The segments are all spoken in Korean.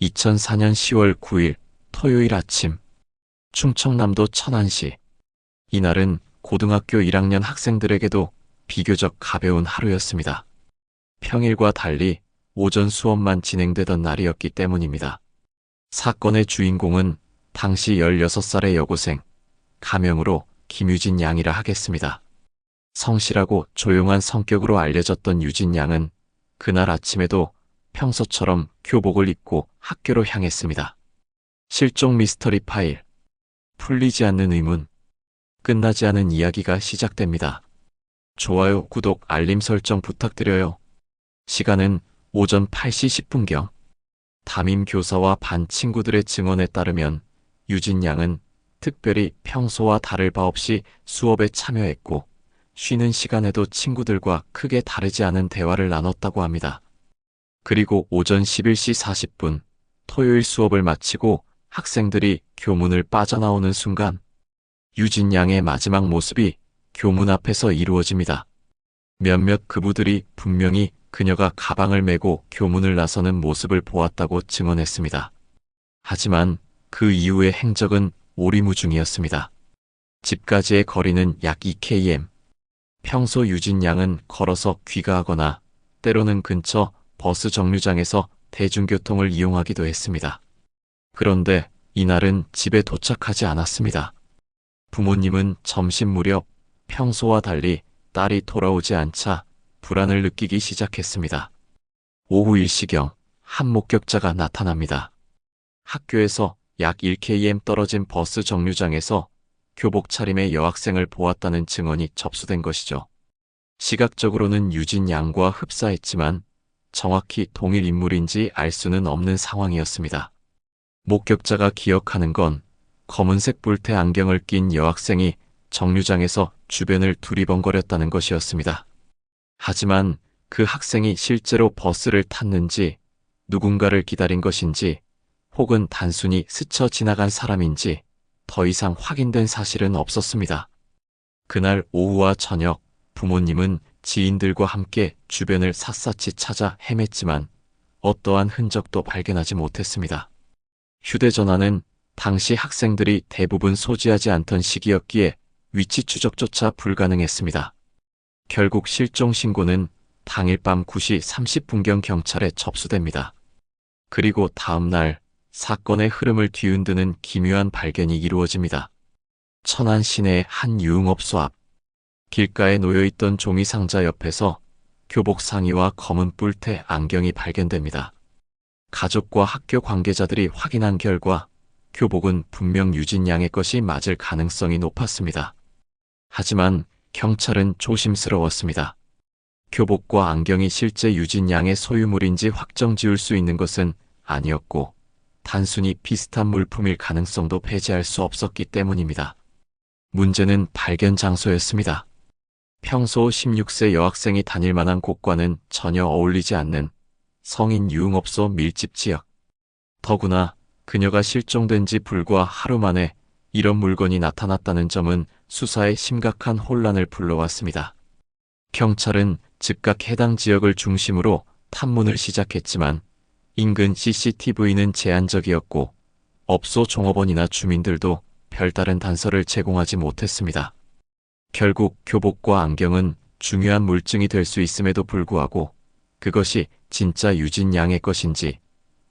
2004년 10월 9일 토요일 아침 충청남도 천안시 이날은 고등학교 1학년 학생들에게도 비교적 가벼운 하루였습니다. 평일과 달리 오전 수업만 진행되던 날이었기 때문입니다. 사건의 주인공은 당시 16살의 여고생, 가명으로 김유진 양이라 하겠습니다. 성실하고 조용한 성격으로 알려졌던 유진 양은 그날 아침에도 평소처럼 교복을 입고 학교로 향했습니다. 실종 미스터리 파일. 풀리지 않는 의문. 끝나지 않은 이야기가 시작됩니다. 좋아요, 구독, 알림 설정 부탁드려요. 시간은 오전 8시 10분경. 담임 교사와 반 친구들의 증언에 따르면 유진 양은 특별히 평소와 다를 바 없이 수업에 참여했고 쉬는 시간에도 친구들과 크게 다르지 않은 대화를 나눴다고 합니다. 그리고 오전 11시 40분 토요일 수업을 마치고 학생들이 교문을 빠져나오는 순간 유진 양의 마지막 모습이 교문 앞에서 이루어집니다. 몇몇 그부들이 분명히 그녀가 가방을 메고 교문을 나서는 모습을 보았다고 증언했습니다. 하지만 그 이후의 행적은 오리무중이었습니다. 집까지의 거리는 약 2km. 평소 유진 양은 걸어서 귀가하거나 때로는 근처 버스 정류장에서 대중교통을 이용하기도 했습니다. 그런데 이날은 집에 도착하지 않았습니다. 부모님은 점심 무렵 평소와 달리 딸이 돌아오지 않자 불안을 느끼기 시작했습니다. 오후 1시경 한 목격자가 나타납니다. 학교에서 약 1km 떨어진 버스 정류장에서 교복 차림의 여학생을 보았다는 증언이 접수된 것이죠. 시각적으로는 유진 양과 흡사했지만 정확히 동일 인물인지 알 수는 없는 상황이었습니다. 목격자가 기억하는 건 검은색 뿔테 안경을 낀 여학생이 정류장에서 주변을 두리번거렸다는 것이었습니다. 하지만 그 학생이 실제로 버스를 탔는지 누군가를 기다린 것인지 혹은 단순히 스쳐 지나간 사람인지 더 이상 확인된 사실은 없었습니다. 그날 오후와 저녁 부모님은 지인들과 함께 주변을 샅샅이 찾아 헤맸지만 어떠한 흔적도 발견하지 못했습니다. 휴대전화는 당시 학생들이 대부분 소지하지 않던 시기였기에 위치 추적조차 불가능했습니다. 결국 실종 신고는 당일 밤 9시 30분경 경찰에 접수됩니다. 그리고 다음 날 사건의 흐름을 뒤흔드는 기묘한 발견이 이루어집니다. 천안 시내 한 유흥업소 앞 길가에 놓여있던 종이 상자 옆에서 교복 상의와 검은 뿔테 안경이 발견됩니다. 가족과 학교 관계자들이 확인한 결과 교복은 분명 유진 양의 것이 맞을 가능성이 높았습니다. 하지만 경찰은 조심스러웠습니다. 교복과 안경이 실제 유진 양의 소유물인지 확정 지을 수 있는 것은 아니었고 단순히 비슷한 물품일 가능성도 배제할 수 없었기 때문입니다. 문제는 발견 장소였습니다. 평소 16세 여학생이 다닐 만한 곳과는 전혀 어울리지 않는 성인 유흥업소 밀집 지역. 더구나 그녀가 실종된 지 불과 하루 만에 이런 물건이 나타났다는 점은 수사에 심각한 혼란을 불러왔습니다. 경찰은 즉각 해당 지역을 중심으로 탐문을 시작했지만 인근 CCTV는 제한적이었고 업소 종업원이나 주민들도 별다른 단서를 제공하지 못했습니다. 결국 교복과 안경은 중요한 물증이 될 수 있음에도 불구하고 그것이 진짜 유진 양의 것인지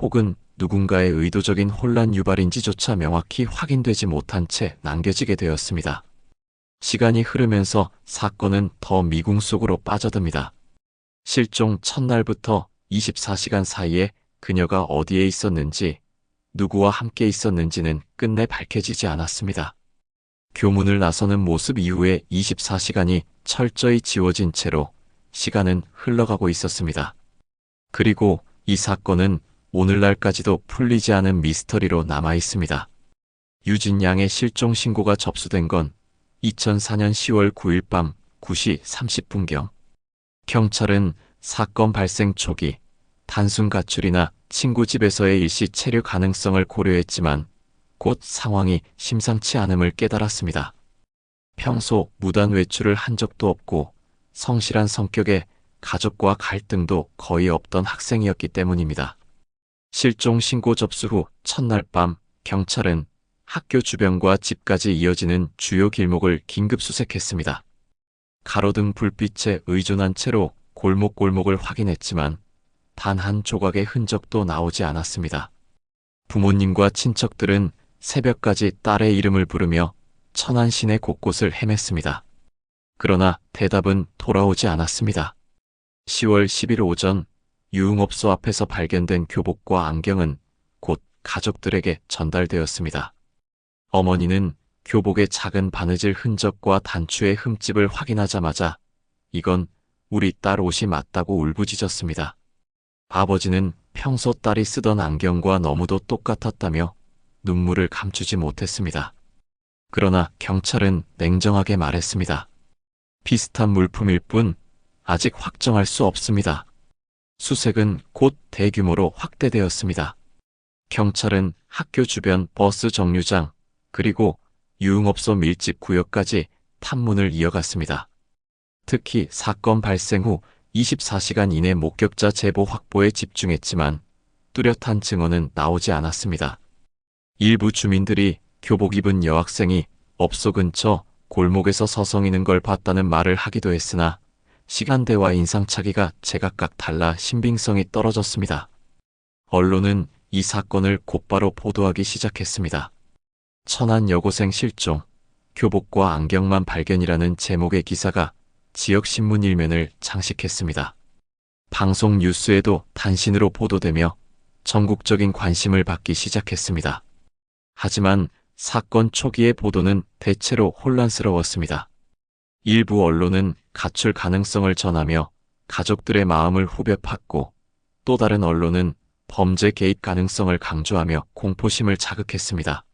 혹은 누군가의 의도적인 혼란 유발인지조차 명확히 확인되지 못한 채 남겨지게 되었습니다. 시간이 흐르면서 사건은 더 미궁 속으로 빠져듭니다. 실종 첫날부터 24시간 사이에 그녀가 어디에 있었는지, 누구와 함께 있었는지는 끝내 밝혀지지 않았습니다. 교문을 나서는 모습 이후에 24시간이 철저히 지워진 채로 시간은 흘러가고 있었습니다. 그리고 이 사건은 오늘날까지도 풀리지 않은 미스터리로 남아 있습니다. 유진 양의 실종 신고가 접수된 건 2004년 10월 9일 밤 9시 30분경. 경찰은 사건 발생 초기 단순 가출이나 친구 집에서의 일시 체류 가능성을 고려했지만 곧 상황이 심상치 않음을 깨달았습니다. 평소 무단 외출을 한 적도 없고 성실한 성격에 가족과 갈등도 거의 없던 학생이었기 때문입니다. 실종 신고 접수 후 첫날 밤 경찰은 학교 주변과 집까지 이어지는 주요 길목을 긴급 수색했습니다. 가로등 불빛에 의존한 채로 골목골목을 확인했지만 단 한 조각의 흔적도 나오지 않았습니다. 부모님과 친척들은 새벽까지 딸의 이름을 부르며 천안 시내 곳곳을 헤맸습니다. 그러나 대답은 돌아오지 않았습니다. 10월 10일 오전 유흥업소 앞에서 발견된 교복과 안경은 곧 가족들에게 전달되었습니다. 어머니는 교복의 작은 바느질 흔적과 단추의 흠집을 확인하자마자 이건 우리 딸 옷이 맞다고 울부짖었습니다. 아버지는 평소 딸이 쓰던 안경과 너무도 똑같았다며 눈물을 감추지 못했습니다. 그러나 경찰은 냉정하게 말했습니다. 비슷한 물품일 뿐 아직 확정할 수 없습니다. 수색은 곧 대규모로 확대되었습니다. 경찰은 학교 주변 버스 정류장 그리고 유흥업소 밀집 구역까지 탐문을 이어갔습니다. 특히 사건 발생 후 24시간 이내 목격자 제보 확보에 집중했지만 뚜렷한 증언은 나오지 않았습니다. 일부 주민들이 교복 입은 여학생이 업소 근처 골목에서 서성이는 걸 봤다는 말을 하기도 했으나 시간대와 인상차기가 제각각 달라 신빙성이 떨어졌습니다. 언론은 이 사건을 곧바로 보도하기 시작했습니다. 천안 여고생 실종, 교복과 안경만 발견이라는 제목의 기사가 지역 신문 일면을 장식했습니다. 방송 뉴스에도 단신으로 보도되며 전국적인 관심을 받기 시작했습니다. 하지만 사건 초기의 보도는 대체로 혼란스러웠습니다. 일부 언론은 가출 가능성을 전하며 가족들의 마음을 후벼 팠고 또 다른 언론은 범죄 개입 가능성을 강조하며 공포심을 자극했습니다.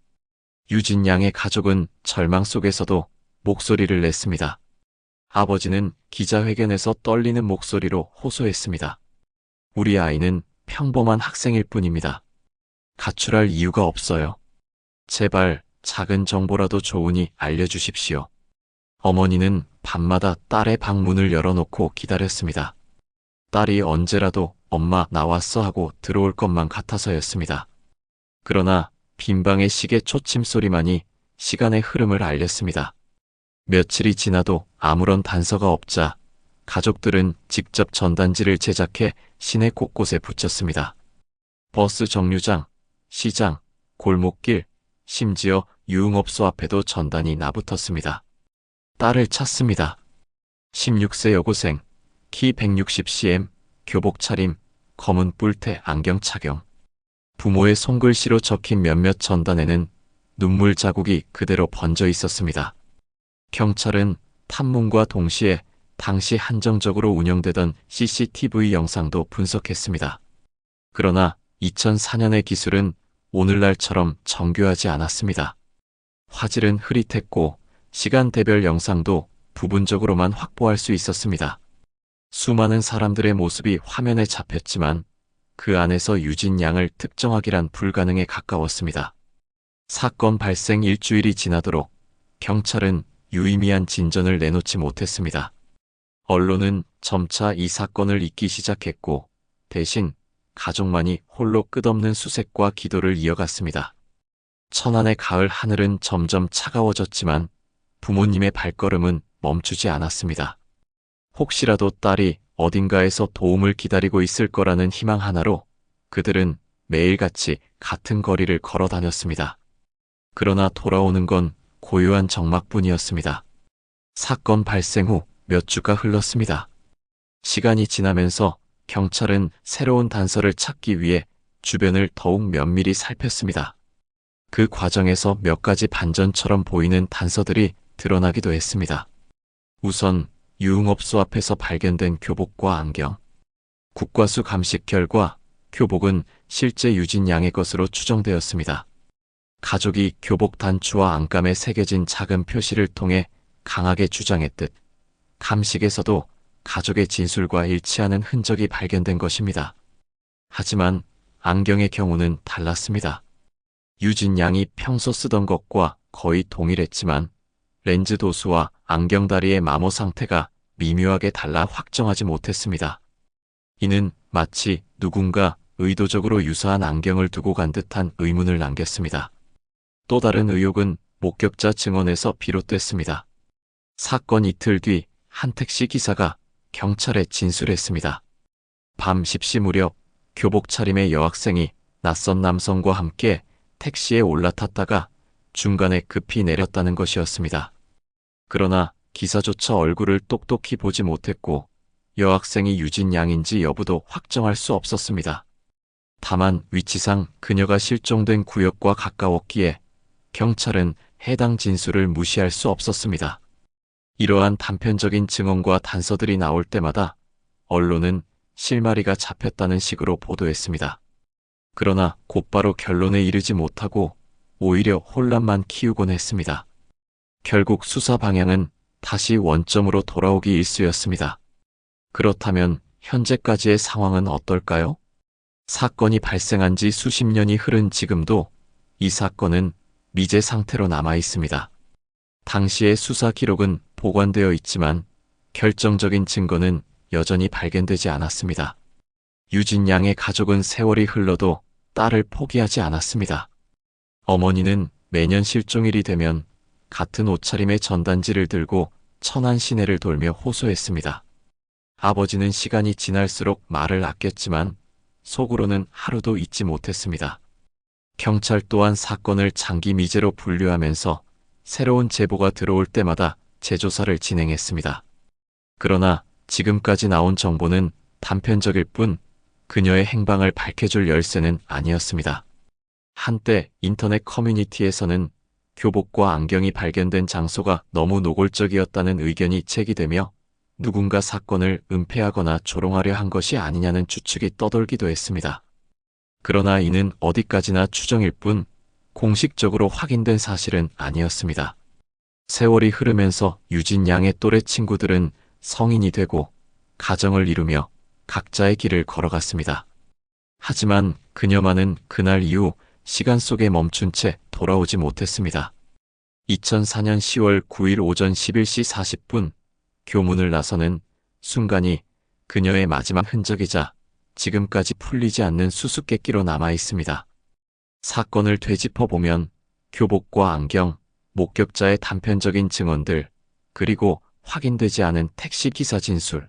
유진 양의 가족은 절망 속에서도 목소리를 냈습니다. 아버지는 기자회견에서 떨리는 목소리로 호소했습니다. 우리 아이는 평범한 학생일 뿐입니다. 가출할 이유가 없어요. 제발 작은 정보라도 좋으니 알려주십시오. 어머니는 밤마다 딸의 방문을 열어놓고 기다렸습니다. 딸이 언제라도 엄마 나왔어 하고 들어올 것만 같아서였습니다. 그러나 빈방의 시계 초침 소리만이 시간의 흐름을 알렸습니다. 며칠이 지나도 아무런 단서가 없자 가족들은 직접 전단지를 제작해 시내 곳곳에 붙였습니다. 버스 정류장, 시장, 골목길, 심지어 유흥업소 앞에도 전단이 나붙었습니다. 딸을 찾습니다. 16세 여고생, 키 160cm, 교복 차림, 검은 뿔테 안경 착용. 부모의 손글씨로 적힌 몇몇 전단에는 눈물 자국이 그대로 번져 있었습니다. 경찰은 탐문과 동시에 당시 한정적으로 운영되던 CCTV 영상도 분석했습니다. 그러나 2004년의 기술은 오늘날처럼 정교하지 않았습니다. 화질은 흐릿했고 시간대별 영상도 부분적으로만 확보할 수 있었습니다. 수많은 사람들의 모습이 화면에 잡혔지만 그 안에서 유진 양을 특정하기란 불가능에 가까웠습니다. 사건 발생 일주일이 지나도록 경찰은 유의미한 진전을 내놓지 못했습니다. 언론은 점차 이 사건을 잊기 시작했고 대신 가족만이 홀로 끝없는 수색과 기도를 이어갔습니다. 천안의 가을 하늘은 점점 차가워졌지만 부모님의 발걸음은 멈추지 않았습니다. 혹시라도 딸이 어딘가에서 도움을 기다리고 있을 거라는 희망 하나로 그들은 매일같이 같은 거리를 걸어 다녔습니다. 그러나 돌아오는 건 고요한 적막뿐이었습니다. 사건 발생 후 몇 주가 흘렀습니다. 시간이 지나면서 경찰은 새로운 단서를 찾기 위해 주변을 더욱 면밀히 살폈습니다. 그 과정에서 몇 가지 반전처럼 보이는 단서들이 드러나기도 했습니다. 우선 유흥업소 앞에서 발견된 교복과 안경. 국과수 감식 결과 교복은 실제 유진 양의 것으로 추정되었습니다. 가족이 교복 단추와 안감에 새겨진 작은 표시를 통해 강하게 주장했듯 감식에서도 가족의 진술과 일치하는 흔적이 발견된 것입니다. 하지만 안경의 경우는 달랐습니다. 유진 양이 평소 쓰던 것과 거의 동일했지만 렌즈 도수와 안경다리의 마모 상태가 미묘하게 달라 확정하지 못했습니다. 이는 마치 누군가 의도적으로 유사한 안경을 두고 간 듯한 의문을 남겼습니다. 또 다른 의혹은 목격자 증언에서 비롯됐습니다. 사건 이틀 뒤 한 택시 기사가 경찰에 진술했습니다. 밤 10시 무렵 교복 차림의 여학생이 낯선 남성과 함께 택시에 올라탔다가 중간에 급히 내렸다는 것이었습니다. 그러나 기사조차 얼굴을 똑똑히 보지 못했고 여학생이 유진 양인지 여부도 확정할 수 없었습니다. 다만 위치상 그녀가 실종된 구역과 가까웠기에 경찰은 해당 진술을 무시할 수 없었습니다. 이러한 단편적인 증언과 단서들이 나올 때마다 언론은 실마리가 잡혔다는 식으로 보도했습니다. 그러나 곧바로 결론에 이르지 못하고 오히려 혼란만 키우곤 했습니다. 결국 수사 방향은 다시 원점으로 돌아오기 일쑤였습니다. 그렇다면 현재까지의 상황은 어떨까요? 사건이 발생한 지 수십 년이 흐른 지금도 이 사건은 미제 상태로 남아 있습니다. 당시의 수사 기록은 보관되어 있지만 결정적인 증거는 여전히 발견되지 않았습니다. 유진 양의 가족은 세월이 흘러도 딸을 포기하지 않았습니다. 어머니는 매년 실종일이 되면 같은 옷차림의 전단지를 들고 천안 시내를 돌며 호소했습니다. 아버지는 시간이 지날수록 말을 아꼈지만 속으로는 하루도 잊지 못했습니다. 경찰 또한 사건을 장기 미제로 분류하면서 새로운 제보가 들어올 때마다 재조사를 진행했습니다. 그러나 지금까지 나온 정보는 단편적일 뿐 그녀의 행방을 밝혀줄 열쇠는 아니었습니다. 한때 인터넷 커뮤니티에서는 교복과 안경이 발견된 장소가 너무 노골적이었다는 의견이 제기되며 누군가 사건을 은폐하거나 조롱하려 한 것이 아니냐는 추측이 떠돌기도 했습니다. 그러나 이는 어디까지나 추정일 뿐 공식적으로 확인된 사실은 아니었습니다. 세월이 흐르면서 유진 양의 또래 친구들은 성인이 되고 가정을 이루며 각자의 길을 걸어갔습니다. 하지만 그녀만은 그날 이후 시간 속에 멈춘 채 돌아오지 못했습니다. 2004년 10월 9일 오전 11시 40분 교문을 나서는 순간이 그녀의 마지막 흔적이자 지금까지 풀리지 않는 수수께끼로 남아 있습니다. 사건을 되짚어 보면 교복과 안경, 목격자의 단편적인 증언들, 그리고 확인되지 않은 택시 기사 진술.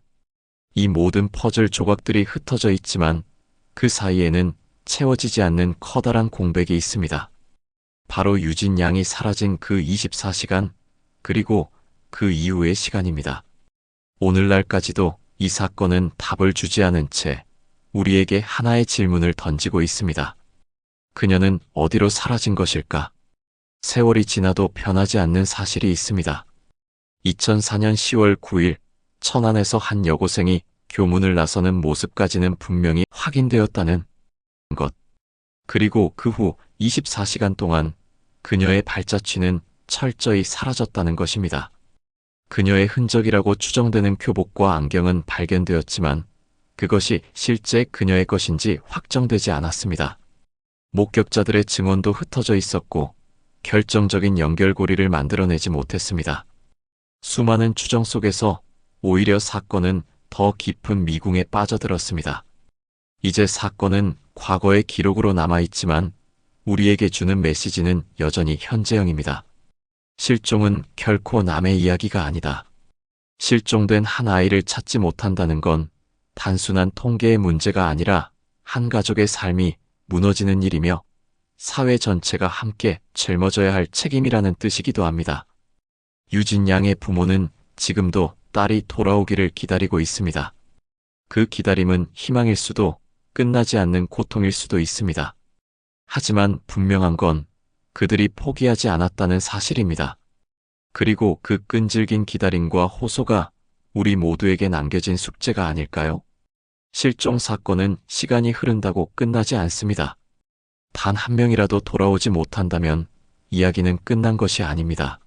이 모든 퍼즐 조각들이 흩어져 있지만 그 사이에는 채워지지 않는 커다란 공백이 있습니다. 바로 유진 양이 사라진 그 24시간, 그리고 그 이후의 시간입니다. 오늘날까지도 이 사건은 답을 주지 않은 채 우리에게 하나의 질문을 던지고 있습니다. 그녀는 어디로 사라진 것일까? 세월이 지나도 변하지 않는 사실이 있습니다. 2004년 10월 9일 천안에서 한 여고생이 교문을 나서는 모습까지는 분명히 확인되었다는 것. 그리고 그 후 24시간 동안 그녀의 발자취는 철저히 사라졌다는 것입니다. 그녀의 흔적이라고 추정되는 교복과 안경은 발견되었지만 그것이 실제 그녀의 것인지 확정되지 않았습니다. 목격자들의 증언도 흩어져 있었고 결정적인 연결고리를 만들어내지 못했습니다. 수많은 추정 속에서 오히려 사건은 더 깊은 미궁에 빠져들었습니다. 이제 사건은 과거의 기록으로 남아있지만 우리에게 주는 메시지는 여전히 현재형입니다. 실종은 결코 남의 이야기가 아니다. 실종된 한 아이를 찾지 못한다는 건 단순한 통계의 문제가 아니라 한 가족의 삶이 무너지는 일이며 사회 전체가 함께 짊어져야 할 책임이라는 뜻이기도 합니다. 유진 양의 부모는 지금도 딸이 돌아오기를 기다리고 있습니다. 그 기다림은 희망일 수도 끝나지 않는 고통일 수도 있습니다. 하지만 분명한 건 그들이 포기하지 않았다는 사실입니다. 그리고 그 끈질긴 기다림과 호소가 우리 모두에게 남겨진 숙제가 아닐까요? 실종 사건은 시간이 흐른다고 끝나지 않습니다. 단 한 명이라도 돌아오지 못한다면 이야기는 끝난 것이 아닙니다.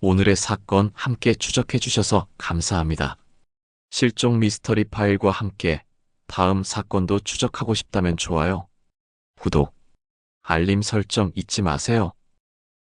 오늘의 사건 함께 추적해 주셔서 감사합니다. 실종 미스터리 파일과 함께 다음 사건도 추적하고 싶다면 좋아요, 구독, 알림 설정 잊지 마세요.